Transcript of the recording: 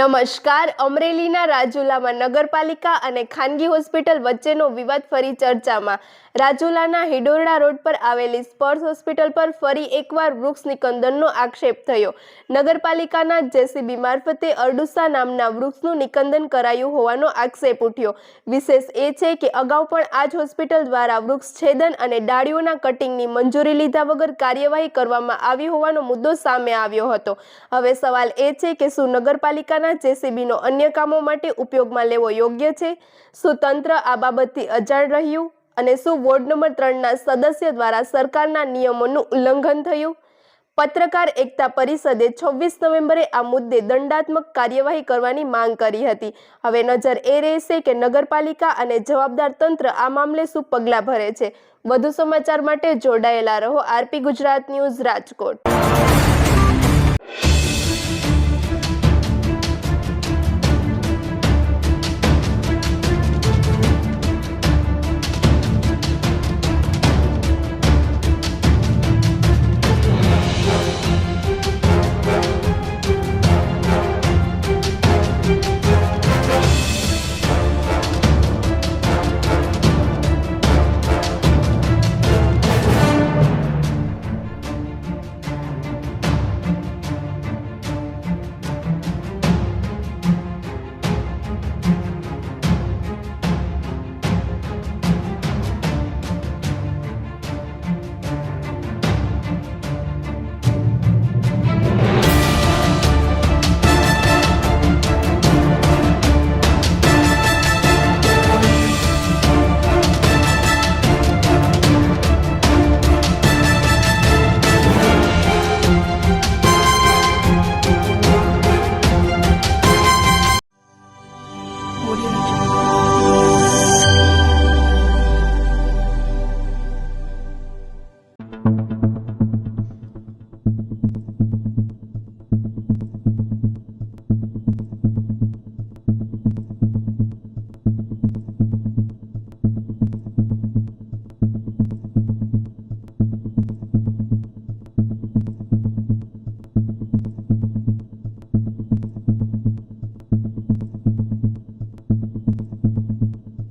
નમસ્કાર. અમરેલીના રાજુલામાં નગરપાલિકા અને ખાનગી હોસ્પિટલ વચ્ચેનો વિવાદ ફરી ચર્ચામાં. રાજુલાના હિડોરડા રોડ પર આવેલી સ્પર્શ હોસ્પિટલ પર ફરી એકવાર વૃક્ષ નિકંદનનો આક્ષેપ થયો. નગરપાલિકાના જેસીબી મારફતે અરડુસા નામના વૃક્ષનું નિકંદન કરાયું હોવાનો આક્ષેપ ઉઠ્યો. વિશેષ એ છે કે અગાઉ પણ આ જ હોસ્પિટલ દ્વારા વૃક્ષ છેદન અને ડાળીઓના કટિંગની મંજૂરી લીધા વગર કાર્યવાહી કરવામાં આવી હોવાનો મુદ્દો સામે આવ્યો હતો. હવે સવાલ એ છે કે શું નગરપાલિકાના જેસીબીનો અન્ય કામો માટે ઉપયોગમાં લેવો યોગ્ય છે. શું તંત્ર આ બાબતથી અજાણ રહ્યું અને શું વોર્ડ નંબર ત્રણના સદસ્ય દ્વારા સરકારના નિયમોનું ઉલ્લંઘન થયું? પત્રકાર એકતા પરિષદે છવ્વીસ નવેમ્બરે આ મુદ્દે દંડાત્મક કાર્યવાહી કરવાની માંગ કરી હતી. હવે નજર એ રહેશે કે નગરપાલિકા અને જવાબદાર તંત્ર આ મામલે શું પગલાં ભરે છે. વધુ સમાચાર માટે જોડાયેલા રહો આરપી ગુજરાત ન્યૂઝ રાજકોટ.